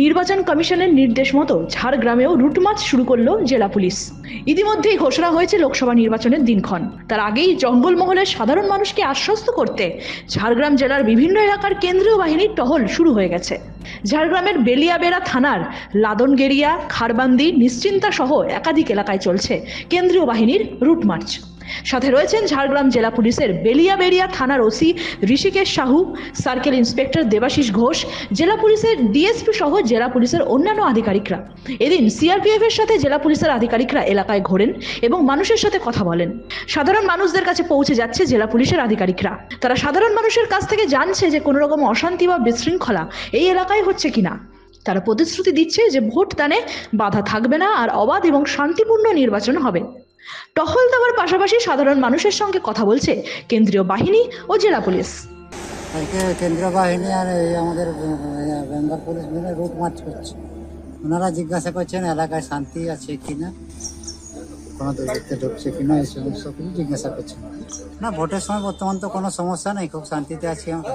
নির্বাচন কমিশনের নির্দেশ মতো ঝাড়গ্রামেও রুটমার্চ শুরু করল জেলা পুলিশ। ইতিমধ্যেই ঘোষণা হয়েছে লোকসভা নির্বাচনের দিনক্ষণ। তার আগেই জঙ্গলমহলের সাধারণ মানুষকে আশ্বস্ত করতে ঝাড়গ্রাম জেলার বিভিন্ন এলাকার কেন্দ্রীয় বাহিনীর টহল শুরু হয়ে গেছে। ঝাড়গ্রামের বেলিয়াবেড়া থানার লাদনগেরিয়া, খারবান্দি, নিশ্চিন্তা সহ একাধিক এলাকায় চলছে কেন্দ্রীয় বাহিনীর রুটমার্চ সাথে রয়েছেন ঝাড়গ্রাম জেলা পুলিশের বেলিয়াবেড়িয়া থানার OC Rishikesh Sahu, circle inspector Debashis Ghosh, জেলা পুলিশের ডিএসপি সহ জেলা পুলিশের অন্যান্য আধিকারিকরা। এদিন সিআরপিএফ এর সাথে জেলা পুলিশের আধিকারিকরা এলাকায় ঘোরেন এবং মানুষের সাথে কথা বলেন। সাধারণ মানুষদের কাছে পৌঁছে যাচ্ছে জেলা পুলিশের আধিকারিকরা। তারা সাধারণ মানুষের কাছ থেকে জানছে যে কোনো রকম অশান্তি বা বিশৃঙ্খলা এই এলাকায় হচ্ছে কিনা? তারা প্রতিশ্রুতি দিচ্ছে যে ভোট দানে বাধা থাকবে না আর অবাধ এবং শান্তিপূর্ণ নির্বাচন হবে। টহল দেওয়ার পাশাপাশি সাধারণ মানুষের সঙ্গে কথা বলছে কেন্দ্রীয় বাহিনী ও জেলা পুলিশ। কেন্দ্রীয় বাহিনী আর এই আমাদের বেঙ্গল পুলিশ মিলে রুট মার্চ করছে। ওনারা জিজ্ঞাসা করছেন এলাকায় শান্তি আছে কিনা? কোনো দুর্বৃত্ত ঢুকছে কিনা? এই সমস্ত কিছু জিজ্ঞাসা করছেন। না, ভোটের সময় বর্তমান তো কোনো সমস্যা নেই, খুব শান্তিতে আছি আমরা।